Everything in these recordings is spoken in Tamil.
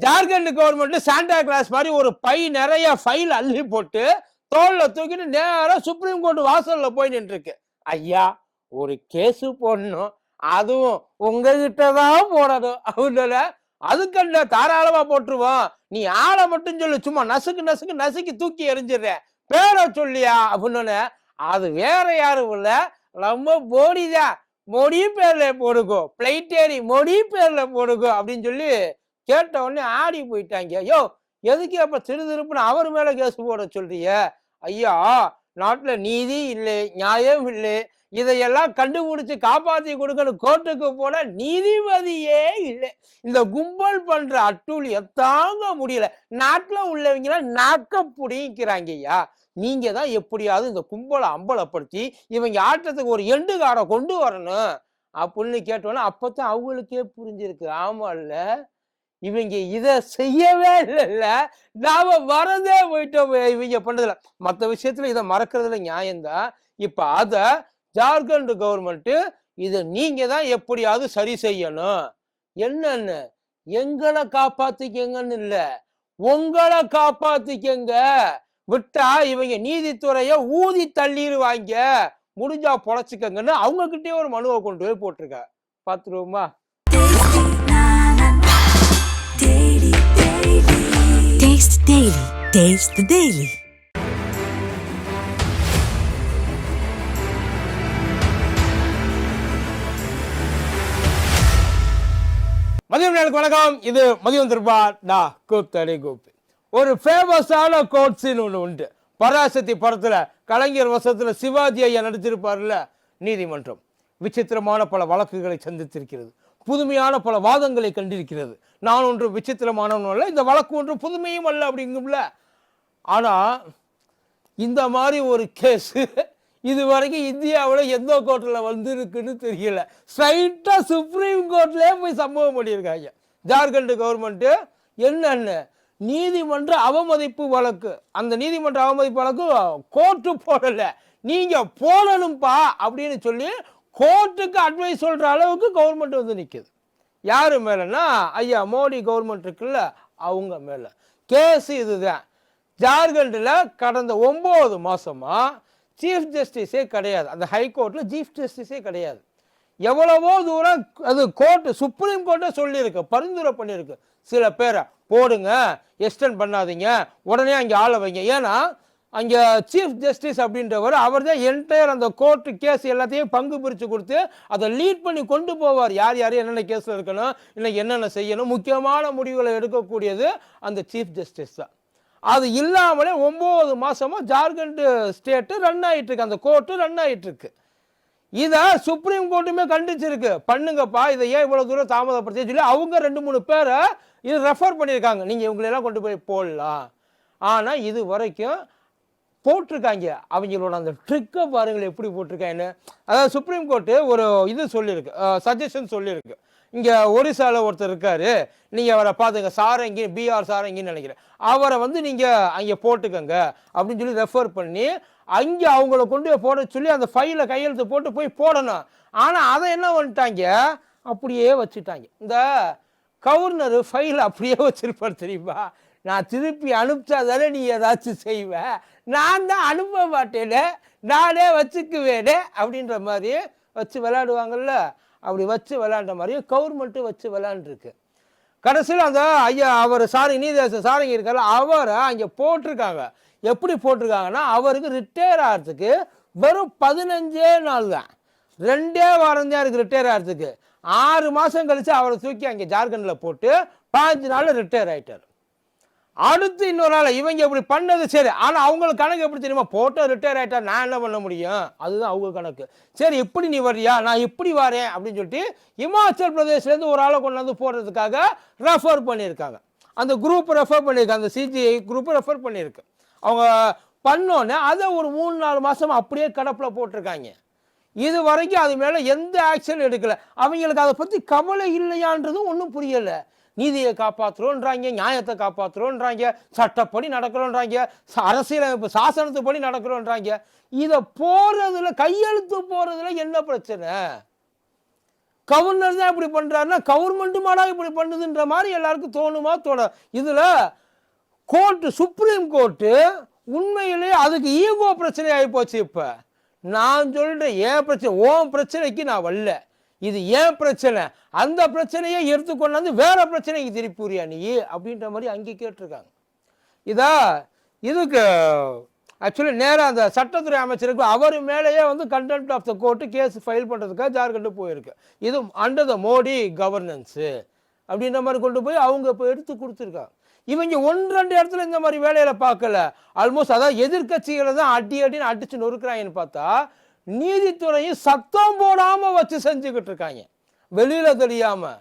ஜார்க்கண்ட் கவர்மெண்ட் சாண்டா கிளாஸ் மாதிரி ஒரு பை நிறைய ஃபைல் அள்ளி போட்டு தோல்ல தூக்கிட்டு நேராக சுப்ரீம் கோர்ட் வாசல்ல போய் நின்றுருக்கு. ஐயா ஒரு கேஸு போடணும். அதுவும் உங்ககிட்ட தான் போடணும். அவனால அதுக்கல்ல தாராளமா போட்டுருவோம்? நீ ஆளை மட்டும் சொல்லு. சும்மா நசுக்கு நசுக்கு நசுக்கி தூக்கி எரிஞ்சிடுற பேரை சொல்லியா? அப்படின்னு அது வேற யாரும் இல்ல. நம்ம போடிதான் மொடி பேர்ல போடுகோ பிளைட்டேரி மொடி பேர்ல போடுகோ அப்படின்னு சொல்லி கேட்ட உடனே ஆடி போயிட்டாங்க. ஐயோ எதுக்கு அப்ப திரு திருப்புன்னு அவர் மேல கேஸ் போட சொல்றிய ஐயா நாட்டுல நீதி இல்லை நியாயம் இல்லை. இதையெல்லாம் கண்டுபிடிச்சு காப்பாத்தி கொடுக்கணும். கோர்ட்டுக்கு போன நீதிபதியே இல்லை. இந்த கும்பல் பண்ற அட்டூழிய தாங்க முடியல. நாட்டுல உள்ளவங்க நாக்க புடிங்கிறாங்க ஐயா. நீங்க தான் எப்படியாவது இந்த கும்பலை அம்பலப்படுத்தி இவங்க ஆட்டத்துக்கு ஒரு எண்டு கொண்டு வரணும். அப்படின்னு கேட்டோன்னே அப்பதான் அவங்களுக்கே புரிஞ்சிருக்கு. ஆமா இல்லை இவங்க இதை செய்யவே இல்லைல்ல. நாம மறந்தே போயிட்டோம் இவங்க பண்ணதில்ல மற்ற விஷயத்துல இதை மறக்கிறதுல நியாயம்தான். இப்ப அத ஜார்க்கண்ட் கவர்மெண்ட் இதை நீங்க தான் எப்படியாவது சரி செய்யணும். என்னன்னு? எங்களை காப்பாத்திக்கங்கன்னு இல்ல. உங்களை காப்பாத்திக்கங்க. விட்டா இவங்க நீதித்துறைய ஊதி தள்ளிடுவாங்க. முடிஞ்சா பொழைச்சிக்கங்கன்னு அவங்க கிட்டே ஒரு மனுவை கொண்டு போய் போட்டிருக்க பாத்துருவோமா Taste Daily. Taste the Daily. மதியம் நேருக்கு வணக்கம். இது மதியம் திருப்பா நான் கூத்தடி கோப்பி. ஒரு ஃபேமஸான கோட்ஸின்னு ஒன்று உண்டு. பராசக்தி படத்தில் கலைஞர் வசத்தில் சிவாஜி ஐயா நடிச்சிருப்பார்ல நீதிமன்றம். விசித்திரமான பல வழக்குகளை சந்தித்திருக்கிறது. புதுமையான பல வாதங்களை கண்டிருக்கிறது. நான் ஒன்று விசித்திரமானவன் அல்ல இந்த வழக்கு ஒன்று புதுமையும் அல்ல அப்படிங்கும்ல. ஆனால் இந்த மாதிரி ஒரு கேஸு இது வரைக்கும் இந்தியாவில் எந்த கோர்ட்டில் வந்திருக்குன்னு தெரியல. ஸ்ட்ரைட்டாக சுப்ரீம் கோர்ட்லேயே போய் சம்பவம் பண்ணியிருக்காங்க. ஜார்க்கண்ட் கவர்மெண்ட்டு என்னென்ன? நீதிமன்ற அவமதிப்பு வழக்கு. அந்த நீதிமன்ற அவமதிப்பு வழக்கு கோர்ட்டு போடலை. நீங்கள் போடணும்ப்பா அப்படின்னு சொல்லி கோர்ட்டுக்கு அட்வைஸ் சொல்கிற அளவுக்கு கவர்மெண்ட் வந்து நிற்கிது யாரு மேலேன்னா ஐயா மோடி கவர்மெண்ட் இருக்குல்ல அவங்க மேலே. கேஸ் இதுதான். ஜார்க்கண்டில் கடந்த ஒம்பது மாதமாக சீஃப் ஜஸ்டிஸே கிடையாது. அந்த ஹைகோர்ட்டில் சீஃப் ஜஸ்டிஸே கிடையாது. எவ்வளவோ தூரம் அது கோர்ட்டு சுப்ரீம் கோர்ட்டே சொல்லியிருக்கு பரிந்துரை பண்ணியிருக்கு. சில பேரை போடுங்க எக்ஸ்டெண்ட் பண்ணாதீங்க உடனே அங்கே ஆள வைங்க. ஏன்னா அங்கே சீஃப் ஜஸ்டிஸ் அப்படின்றவர் அவர் தான் என்டையர் அந்த கோர்ட்டு கேஸ் எல்லாத்தையும் பங்கு பிரித்து கொடுத்து அதை லீட் பண்ணி கொண்டு போவார். யார் யார் என்னென்ன கேஸில் இருக்கணும் இன்னைக்கு என்னென்ன செய்யணும் முக்கியமான முடிவுகளை எடுக்கக்கூடியது அந்த சீஃப் ஜஸ்டிஸ் தான். அது இல்லாமலே ஒம்பது மாதமாக ஜார்க்கண்ட் ஸ்டேட்டு ரன் ஆகிட்டுருக்கு அந்த கோர்ட்டு ரன் ஆகிட்டுருக்கு இதை சுப்ரீம் கோர்ட்டுமே கண்டிச்சிருக்கு. பண்ணுங்கப்பா இதை ஏன் இவ்வளோ தூரம் தாமதப்படுத்தி சொல்லி அவங்க ரெண்டு மூணு பேரை இது ரெஃபர் பண்ணியிருக்காங்க. நீங்கள் இவங்களெல்லாம் கொண்டு போய் போடலாம். ஆனால் இது வரைக்கும் போட்டிருக்காங்க. அவங்களோட அந்த ட்ரிக்கை பாருங்கள் எப்படி போட்டிருக்காங்கன்னு. அதாவது சுப்ரீம் கோர்ட்டு ஒரு இது சொல்லியிருக்கு. சஜஷன் சொல்லியிருக்கு. இங்கே ஒரிசாவில் ஒருத்தர் இருக்காரு. நீங்கள் அவரை பார்த்துங்க. சாரங்கி பிஆர் சாரங்கின்னு நினைக்கிறேன். அவரை வந்து நீங்கள் அங்கே போட்டுக்கங்க. அப்படின்னு சொல்லி ரெஃபர் பண்ணி அங்கே அவங்கள கொண்டு போய் போட சொல்லி அந்த ஃபைலை கையெழுத்து போட்டு போய் போடணும். ஆனால் அதை என்ன பண்ணிட்டாங்க? அப்படியே வச்சுட்டாங்க. இந்த கவர்னர் ஃபைல் அப்படியே வச்சிருப்பார் தெரியுமா? நான் திருப்பி அனுப்பிச்சா தானே நீ ஏதாச்சும் செய்வ. நான் தான் அனுப்ப மாட்டேனே. நானே வச்சுக்குவேனே அப்படின்ற மாதிரி வச்சு விளாடுவாங்கள்ல அப்படி வச்சு விளையாண்ட மாதிரியும் கவர்மெண்ட்டும் வச்சு விளையாண்டுருக்கு. கடைசியில் அந்த ஐயா அவர் சாரி நீதேசன் சாரங்க இருக்கார்ல அவரை அங்கே போட்டிருக்காங்க. எப்படி போட்டிருக்காங்கன்னா அவருக்கு ரிட்டையர் ஆகிறதுக்கு வெறும் பதினஞ்சே நாள் தான். ரெண்டே வாரம் தான் இருக்குது ரிட்டையர் ஆகிறதுக்கு ஆறு மாதம் கழித்து அவரை தூக்கி அங்கே ஜார்க்கண்டில் போட்டு பாஞ்சு நாளில் ரிட்டையர் ஆயிட்டார். அடுத்து இன்னொரு நாள் இவங்க இப்படி பண்ணது சரி. ஆனால் அவங்களுக்கு கணக்கு எப்படி தெரியுமா? போட்டோ ரிட்டையர் ஆகிட்டா நான் என்ன பண்ண முடியும்? அதுதான் அவங்க கணக்கு. சரி இப்படி நீ வர்றியா? நான் இப்படி வரேன் அப்படின்னு சொல்லிட்டு இமாச்சல் பிரதேஷ்லேருந்து ஒரு ஆளை கொண்டு வந்து போடுறதுக்காக ரெஃபர் பண்ணியிருக்காங்க. அந்த குரூப் ரெஃபர் பண்ணியிருக்காங்க அந்த சிஜிஐ குரூப் ரெஃபர் பண்ணியிருக்கு. அவங்க பண்ணோன்னே அதை ஒரு மூணு நாலு மாதம் அப்படியே கடப்பில் போட்டிருக்காங்க. இது வரைக்கும் அது மேலே எந்த ஆக்ஷன் எடுக்கலை. அவங்களுக்கு அதை பற்றி கவலை இல்லையான்றதும் ஒன்றும் புரியலை. நீதியை காப்பாற்றுறோன்றாங்க நியாயத்தை காப்பாற்றுறோன்றாங்க சட்டப்படி நடக்கிறோன்றாங்க அரசியலமைப்பு சாசனத்துப்படி நடக்கிறோன்றாங்க. இதை போறதுல கையெழுத்து போறதுல என்ன பிரச்சனை? கவர்னர் தான் இப்படி பண்றாருன்னா கவர்மெண்ட்டு மாடா இப்படி பண்ணுதுன்ற மாதிரி எல்லாருக்கும் தோணுமா தோணும் இதுல கோர்ட்டு சுப்ரீம் கோர்ட்டு உண்மையிலே அதுக்கு ஈகோ பிரச்சனை ஆகி போச்சு இப்போ. நான் சொல்கிறேன் ஏன் பிரச்சனை? ஓன் பிரச்சனைக்கு நான் வரல. இது ஏன் பிரச்சனை? அந்த பிரச்சனையை எடுத்துக்கொண்டாந்து வேற பிரச்சனைக்கு திருப்பியா நீ? அப்படின்ற மாதிரி அங்கே கேட்டிருக்காங்க. இதா இதுக்கு ஆக்சுவலி நேராக அந்த சட்டத்துறை அமைச்சருக்கு அவர் மேலேயே வந்து contempt of the court case file பண்ணுறதுக்காக ஜார்க்கண்டு போயிருக்கு. இது அண்டர் த மோடி கவர்னன்ஸு அப்படின்ற மாதிரி கொண்டு போய் அவங்க இப்போ எடுத்து கொடுத்துருக்காங்க. இவங்க ஒன்று ரெண்டு இடத்துல இந்த மாதிரி வேலையில் பார்க்கல. ஆல்மோஸ்ட் அதாவது எதிர்க்கட்சிகளை தான் அடி அடின்னு அடிச்சு நொறுக்குறாங்கன்னு பார்த்தா நீதித்துறையும் சத்தம் போடாமல் வச்சு செஞ்சுக்கிட்டு இருக்காங்க. வெளியில் தெரியாமல்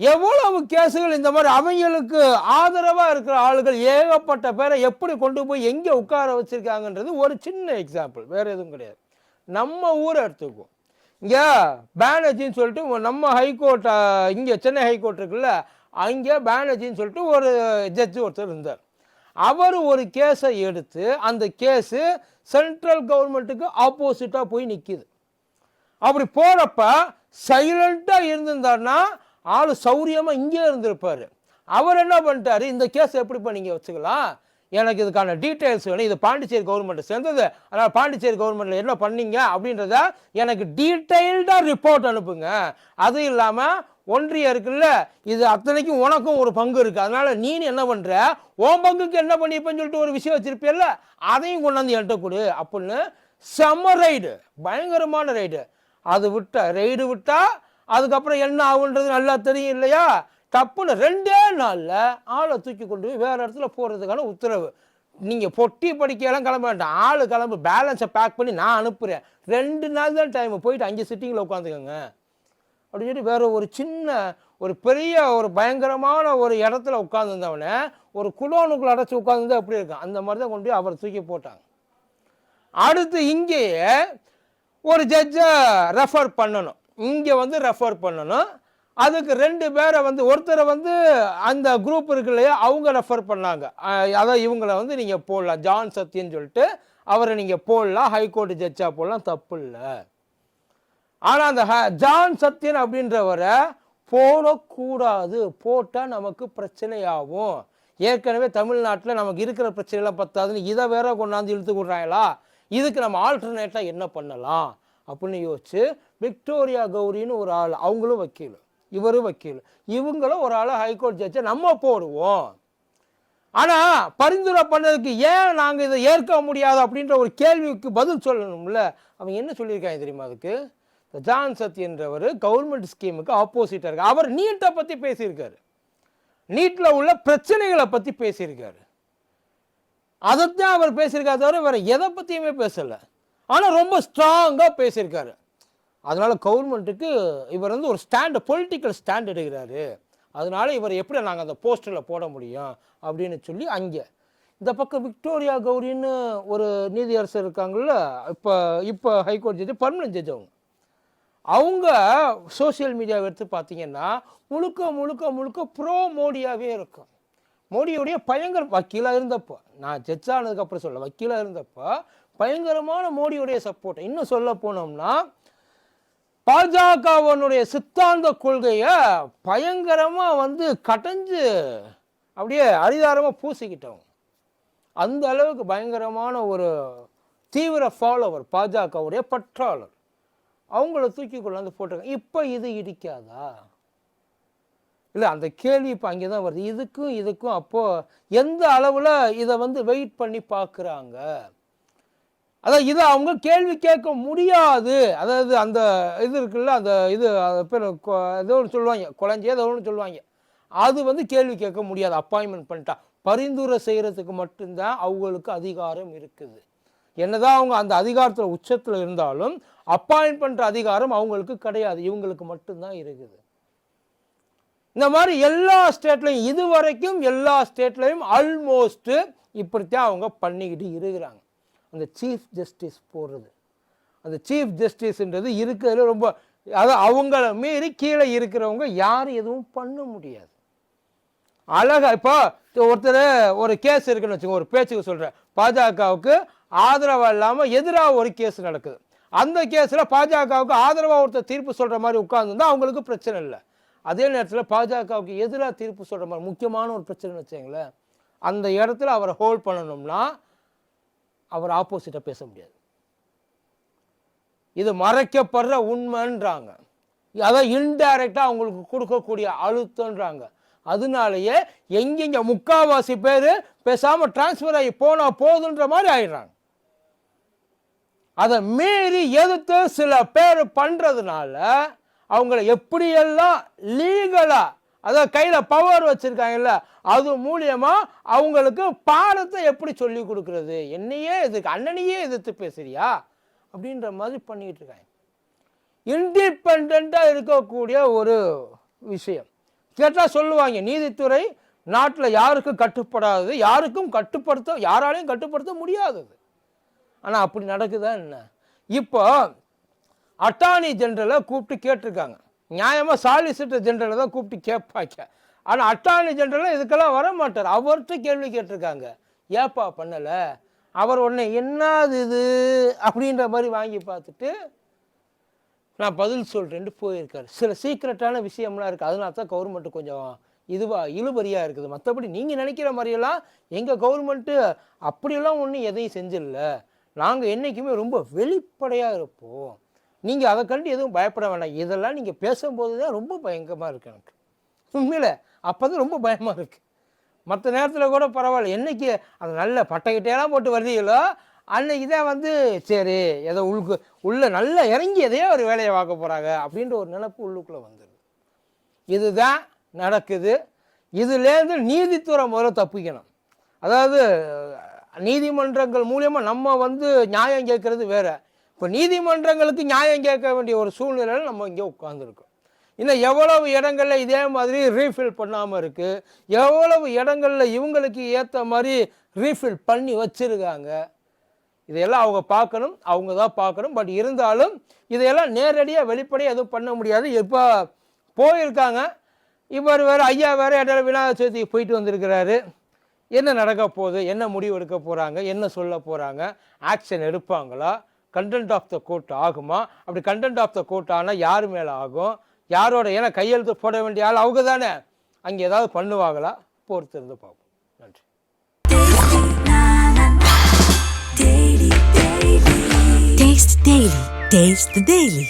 எவ்வளவு கேஸுகள் இந்த மாதிரி அவங்களுக்கு ஆதரவாக இருக்கிற ஆளுகள் ஏகப்பட்ட பேரை எப்படி கொண்டு போய் எங்கே உட்கார வச்சுருக்காங்கன்றது ஒரு சின்ன எக்ஸாம்பிள் வேறு எதுவும் கிடையாது. நம்ம ஊரை எடுத்துக்குவோம். இங்கே பேனர்ஜின்னு சொல்லிட்டு நம்ம ஹைகோர்ட் இங்கே சென்னை ஹைகோர்ட் இருக்குல்ல அங்கே பேனர்ஜின்னு சொல்லிட்டு ஒரு ஜட்ஜ் ஒருத்தர் இருந்தார். அவர் ஒரு கேஸை எடுத்து அந்த கேஸு சென்ட்ரல் கவர்மெண்ட்டுக்கு ஆப்போசிட்டாக போய் நிற்கிது அப்படி போகிறப்ப சைலண்ட்டாக இருந்திருந்தாருன்னா ஆள் சௌரியமாக இங்கே இருந்திருப்பார். அவர் என்ன பண்ணிட்டாரு? இந்த கேஸ் எப்படி பண்ணீங்க வச்சுக்கலாம்? எனக்கு இதுக்கான டீட்டெயில்ஸ் வேணும். இது பாண்டிச்சேரி கவர்மெண்ட் சேர்ந்தது. அதனால் பாண்டிச்சேரி கவர்மெண்ட்டில் என்ன பண்ணீங்க அப்படின்றத எனக்கு டீட்டெயில்டாக ரிப்போர்ட் அனுப்புங்க. அது இல்லாமல் ஒன்றியம் இருக்குல்ல இது அத்தனைக்கும் உனக்கும் ஒரு பங்கு இருக்குது அதனால் நீ என்ன பண்ணுற உன் பங்குக்கு என்ன பண்ணிப்பேன்னு சொல்லிட்டு ஒரு விஷயம் வச்சிருப்பியல்ல அதையும் கொண்டாந்து என்கிட்ட கொடு அப்படின்னு செம்ம ரைடு பயங்கரமான ரைடு அது விட்டா ரைடு விட்டா அதுக்கப்புறம் என்ன ஆகுன்றது நல்லா தெரியும் இல்லையா? தப்புன்னு ரெண்டே நாளில் ஆளை தூக்கி கொண்டு போய் வேறு இடத்துல போகிறதுக்கான உத்தரவு. நீங்கள் பொட்டி படிக்கலாம் கிளம்ப வேண்டாம். ஆள் கிளம்பு பேலன்ஸை பேக் பண்ணி நான் அனுப்புகிறேன் ரெண்டு நாள் தான் டைம் போயிட்டு அஞ்சு சிட்டிங்கில் உட்காந்துக்கோங்க. அப்படின்னு சொல்லி வேறு ஒரு சின்ன ஒரு பெரிய ஒரு பயங்கரமான ஒரு இடத்துல உட்காந்துருந்தவனை ஒரு குடோனுக்குள்ள அடைச்சி உட்காந்துருந்தா எப்படி இருக்கும்? அந்த மாதிரி தான் கொண்டு போய் அவரை தூக்கி போட்டாங்க. அடுத்து இங்கேயே ஒரு ஜட்ஜை ரெஃபர் பண்ணணும். இங்கே வந்து ரெஃபர் பண்ணணும். அதுக்கு ரெண்டு பேரை வந்து ஒருத்தரை வந்து அந்த குரூப் இருக்கு இல்லையா அவங்க ரெஃபர் பண்ணாங்க. அதான் இவங்கள வந்து நீங்கள் போடலாம். ஜான் சத்தியன்னு சொல்லிட்டு அவரை நீங்கள் போடலாம். ஹைகோர்ட் ஜட்ஜாக போடலாம். தப்பு இல்லை. ஆனால் அந்த ஹ- ஜான் சத்யன் அப்படின்றவரை போடக்கூடாது போட்டால் நமக்கு பிரச்சனையாகும். ஏற்கனவே தமிழ்நாட்டில் நமக்கு இருக்கிற பிரச்சனைலாம் பத்தாதுன்னு இதை வேற கொண்டாந்து இழுத்து விட்றாங்களா? இதுக்கு நம்ம ஆல்டர்னேட்டாக என்ன பண்ணலாம்? அப்படின்னு யோசிச்சு விக்டோரியா கௌரின்னு ஒரு ஆள் அவங்களும் வக்கீல். இவரும் வக்கீல். இவங்களும் ஒரு ஆளை ஹைகோர்ட் ஜட்ஜை நம்ம போடுவோம். ஆனால் பரிந்துரை பண்ணதுக்கு ஏன் நாங்கள் இதை ஏற்க முடியாது அப்படின்ற ஒரு கேள்விக்கு பதில் சொல்லணும்ல? அவங்க என்ன சொல்லியிருக்காங்க தெரியுமா அதுக்கு? ஜான் ஜான் சத்யன்றவர் கவர்மெண்ட் ஸ்கீமுக்கு ஆப்போசிட்டாக இருக்கார். அவர் நீட்டை பற்றி பேசியிருக்காரு. நீட்டில் உள்ள பிரச்சனைகளை பற்றி பேசியிருக்காரு. அதைத்தான் அவர் பேசியிருக்காரு தவிர வேறு எதை பற்றியுமே பேசலை. ஆனால் ரொம்ப ஸ்ட்ராங்காக பேசியிருக்காரு. அதனால் கவர்மெண்ட்டுக்கு இவர் வந்து ஒரு ஸ்டாண்ட் பொலிட்டிக்கல் ஸ்டாண்ட் எடுக்கிறாரு. அதனால இவர் எப்படி நாங்கள் அந்த போஸ்டரில் போட முடியும் அப்படின்னு சொல்லி அங்கே. இந்த பக்கம் விக்டோரியா கௌரின்னு ஒரு நீதியரசர் இருக்காங்கல்ல இப்போ இப்போ ஹைகோர்ட் ஜட்ஜு பர்மனன்ட் ஜட்ஜ் அவங்க. அவங்க சோஷியல் மீடியாவை எடுத்து பார்த்தீங்கன்னா முழுக்க முழுக்க முழுக்க ப்ரோ மோடியாவே இருக்கும். மோடியுடைய பயங்கர வக்கீலாக இருந்தப்போ நான் ஜட்ஜ் ஆனதுக்கப்புறம் சொல்ல வக்கீலாக இருந்தப்போ பயங்கரமான மோடியுடைய சப்போர்ட் இன்னும் சொல்ல போனோம்னா பாஜகவனுடைய சித்தாந்த கொள்கையை பயங்கரமாக வந்து கடைஞ்சு அப்படியே அரிதாரமாக பூசிக்கிட்டவங்க. அந்த அளவுக்கு பயங்கரமான ஒரு தீவிர ஃபாலோவர் பாஜகவுடைய பற்றாளர். அவங்கள தூக்கி கொண்டாந்து போட்டிருக்காங்க. இப்போ இது இடிக்காதா? இல்லை அந்த கேள்வி இப்போ அங்கே தான் வருது. இதுக்கும் இதுக்கும் அப்போது எந்த அளவில் இதை வந்து வெயிட் பண்ணி பார்க்குறாங்க அதான் இதை அவங்க கேள்வி கேட்க முடியாது. அதாவது அந்த இது இருக்குல்ல அந்த இது பேர் கொ- ஏதோ ஒன்று சொல்லுவாங்க. குழந்தைய ஏதோ ஒன்று சொல்லுவாங்க. அது வந்து கேள்வி கேட்க முடியாது. அப்பாயின்மெண்ட் பண்ணிட்டா. பரிந்துரை செய்கிறதுக்கு மட்டும்தான் அவங்களுக்கு அதிகாரம் இருக்குது. என்னதான் அவங்க அந்த அதிகாரத்தில் உச்சத்தில் இருந்தாலும் அப்பாயின்ட் பண்ணுற அதிகாரம் அவங்களுக்கு கிடையாது. இவங்களுக்கு மட்டும்தான் இருக்குது. இந்த மாதிரி எல்லா ஸ்டேட்லையும் இது வரைக்கும் எல்லா ஸ்டேட்லையும் ஆல்மோஸ்ட்டு இப்படித்தான் அவங்க பண்ணிக்கிட்டு இருக்கிறாங்க. அந்த சீஃப் ஜஸ்டிஸ் போடுறது. அந்த சீஃப் ஜஸ்டிஸ்ன்றது இருக்கிறதுல ரொம்ப அதாவது அவங்கள மீறி கீழே இருக்கிறவங்க யாரும் எதுவும் பண்ண முடியாது. அழகாக இப்போ ஒருத்தர் ஒரு கேஸ் இருக்குன்னு வச்சுக்கோங்க ஒரு பேச்சுக்கு சொல்கிறேன் பாஜகவுக்கு ஆதரவாக இல்லாமல் எதிராக ஒரு கேஸ் நடக்குது. அந்த கேஸில் பாஜகவுக்கு ஆதரவாக ஒருத்தர் தீர்ப்பு சொல்கிற மாதிரி உட்காந்துருந்தா அவங்களுக்கு பிரச்சனை இல்லை. அதே நேரத்தில் பாஜகவுக்கு எதிராக தீர்ப்பு சொல்கிற மாதிரி முக்கியமான ஒரு பிரச்சனைன்னு வச்சுங்களேன் அந்த இடத்துல அவரை ஹோல்ட் பண்ணணும்னா அவர் ஆப்போசிட்டாக பேச முடியாது. இது மறைக்கப்படுற உண்மைன்றாங்க. அதான் இன்டைரக்டாக அவங்களுக்கு கொடுக்கக்கூடிய அழுத்தம்ன்றாங்க. அதனாலேயே எங்கெங்க முக்காவாசி பேர் பேசாமல் டிரான்ஸ்ஃபர் ஆகி போனால் போதுன்ற மாதிரி ஆயிடுறாங்க. அதை மீறி எதிர்த்து சில பேர் பண்ணுறதுனால அவங்கள எப்படியெல்லாம் லீகலாக அதாவது கையில் பவர் வச்சுருக்காங்கல்ல அது மூலியமாக அவங்களுக்கு பாடத்தை எப்படி சொல்லி கொடுக்குறது? என்னையே எதுக்கு அண்ணனையே எதிர்த்து பேசுறியா? அப்படின்ற மாதிரி பண்ணிக்கிட்டு இருக்காங்க. இண்டிபெண்ட்டாக இருக்கக்கூடிய ஒரு விஷயம். கேட்டால் சொல்லுவாங்க நீதித்துறை நாட்டில் யாருக்கும் கட்டுப்படாது யாருக்கும் கட்டுப்படுத்த யாராலையும் கட்டுப்படுத்த முடியாதது. ஆனால் அப்படி நடக்குதா என்ன? இப்போ அட்டார்னி ஜென்ரலை கூப்பிட்டு கேட்டிருக்காங்க. நியாயமாக சாலிசிட்டர் ஜென்ரலை தான் கூப்பிட்டு கேட்பாங்க. ஆனால் அட்டார்னி ஜென்ரலாக இதுக்கெல்லாம் வர மாட்டார் அவர்கிட்ட கேள்வி கேட்டிருக்காங்க. ஏப்பா பண்ணலை? அவர் உடனே என்னது இது? அப்படின்ற மாதிரி வாங்கி பார்த்துட்டு நான் பதில் சொல்கிறேன்ட்டு போயிருக்காரு. சில சீக்ரெட்டான விஷயம்லாம் இருக்குது அதனால தான் கவர்மெண்ட்டு கொஞ்சம் இதுவாக இழுபறியாக இருக்குது. மற்றபடி நீங்கள் நினைக்கிற மாதிரியெல்லாம் எங்கள் கவர்மெண்ட்டு அப்படியெல்லாம் ஒன்றும் எதையும் செஞ்சிடல. நாங்கள் என்றைக்குமே ரொம்ப வெளிப்படையாக இருப்போம். நீங்கள் அதை கண்டு எதுவும் பயப்பட வேண்டாம். இதெல்லாம் நீங்கள் பேசும்போது தான் ரொம்ப பயங்கரமாக இருக்குது எனக்கு. உண்மையில் அப்போ தான் ரொம்ப பயமாக இருக்குது மற்ற நேரத்தில் கூட பரவாயில்ல. என்னைக்கு அது நல்ல பட்டைக்கிட்டையெல்லாம் போட்டு வருதீங்களோ அன்னைக்கு தான் வந்து சரி ஏதோ உள்கு உள்ளே நல்லா இறங்கி எதையோ ஒரு வேலையை பார்க்க போகிறாங்க அப்படின்ற ஒரு நினப்பு உள்ளுக்குள்ளே வந்துடுது இதுதான் நடக்குது. இதுலேருந்து நீதித்துறை முதல்ல தப்பிக்கணும். அதாவது நீதிமன்றங்கள் மூலியமாக நம்ம வந்து நியாயம் கேட்கறது வேறு. இப்போ நீதிமன்றங்களுக்கு நியாயம் கேட்க வேண்டிய ஒரு சூழ்நிலையில் நம்ம இங்கே உட்காந்துருக்கோம் இன்னும் எவ்வளவு இடங்களில் இதே மாதிரி ரீஃபில் பண்ணாமல் இருக்குது எவ்வளவு இடங்களில் இவங்களுக்கு ஏற்ற மாதிரி ரீஃபில் பண்ணி வச்சுருக்காங்க. இதையெல்லாம் அவங்க பார்க்கணும் அவங்க தான் பார்க்கணும். பட் இருந்தாலும் இதையெல்லாம் நேரடியாக வெளிப்படையாக எதுவும் பண்ண முடியாது. இப்போ போயிருக்காங்க. இவர் வேறு ஐயா வேறு இடையில விநாயகர் சதுர்த்திக்கு போயிட்டு வந்திருக்கிறாரு. என்ன நடக்க போகுது என்ன முடிவு எடுக்க போகிறாங்க என்ன சொல்ல போகிறாங்க ஆக்ஷன் எடுப்பாங்களா? கண்டென்ட் ஆஃப் த கோர்ட் ஆகுமா? அப்படி கண்டென்ட் ஆஃப் த கோர்ட் ஆனால் யார் மேலே ஆகும்? யாரோட ஏன்னா கையெழுத்து போட வேண்டிய ஆள் அவங்க தானே. அங்கே ஏதாவது பண்ணுவாங்களா? பொறுத்திருந்து பார்ப்போம். நன்றி. Taste Daily. Taste the Daily.